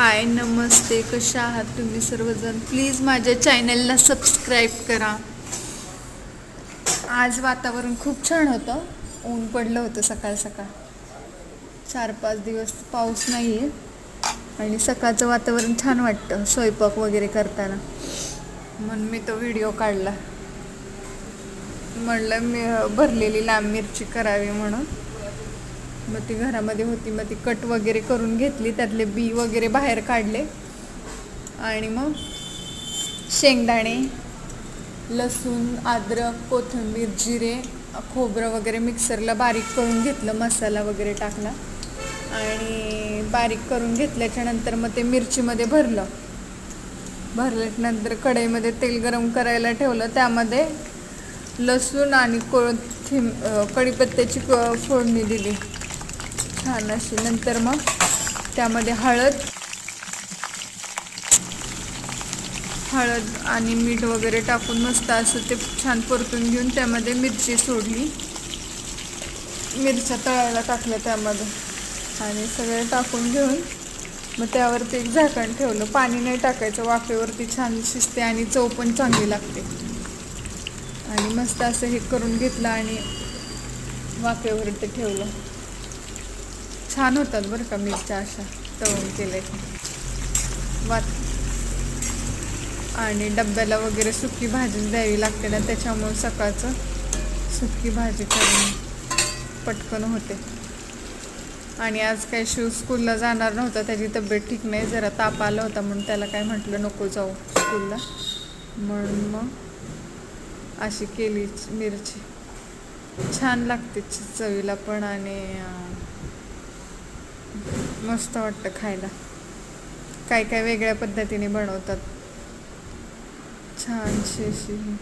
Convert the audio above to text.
हाय नमस्ते कशा आहात तुम्ही सर्वजण? प्लीज माझ्या चॅनलला सबस्क्राईब करा. आज वातावरण खूप छान होतं. ऊन पडलं होतं सकाळ सकाळ. चार पाच दिवस पाऊस नाही आहे आणि सकाळचं वातावरण छान वाटतं स्वयंपाक वगैरे करताना. म्हणून मी तो व्हिडिओ काढला. म्हणलं मी भरलेली लांब मिरची करावी म्हणून. मग ती घरामध्ये होती मग ती कट वगैरे करून घेतली त्यातले बी वगैरे बाहेर काढले. आणि मग शेंगदाणे लसूण अद्रक कोथिंबीर जिरे खोबरं वगैरे मिक्सरला बारीक करून घेतलं मसाला वगैरे टाकला. आणि बारीक करून घेतल्याच्या नंतर मग ते मिरचीमध्ये भरलं. भरल्यानंतर कढईमध्ये तेल गरम करायला ठेवलं. त्यामध्ये लसूण आणि कोथिंब कढीपत्त्याची क फोडणी दिली. छान अशी. नंतर मग त्यामध्ये हळद. हळद आणि मीठ वगैरे टाकून मस्त असं ते छान परतून घेऊन त्यामध्ये मिरची सोडली. मिरच्या तळायला टाकल्या त्यामध्ये. आणि सगळे टाकून घेऊन मग त्यावरती एक झाकण ठेवलं. पाणी नाही टाकायचं. वाफेवरती छान शिजते आणि चव पण चांगली लागते. आणि मस्त असं हे करून घेतलं आणि वाफेवरती ठेवलं. छान होतात बरं का मिरच्या अशा तळून केले. वात. आणि डब्याला वगैरे सुकी भाजी द्यावी लागते ना त्याच्यामुळे सकाळचं सुकी भाजी करून पटकन होते. आणि आज काय शिव स्कूलला जाणार नव्हता त्याची तब्येत ठीक नाही जरा ताप आला होता म्हणून त्याला काय म्हटलं नको जाऊ स्कूलला. म्हणून मग अशी केली मिरची. छान लागते चवीला पण आणि मस्त वाटतं खायला. काय काय वेगळ्या पद्धतीने बनवतात. छानशी अशी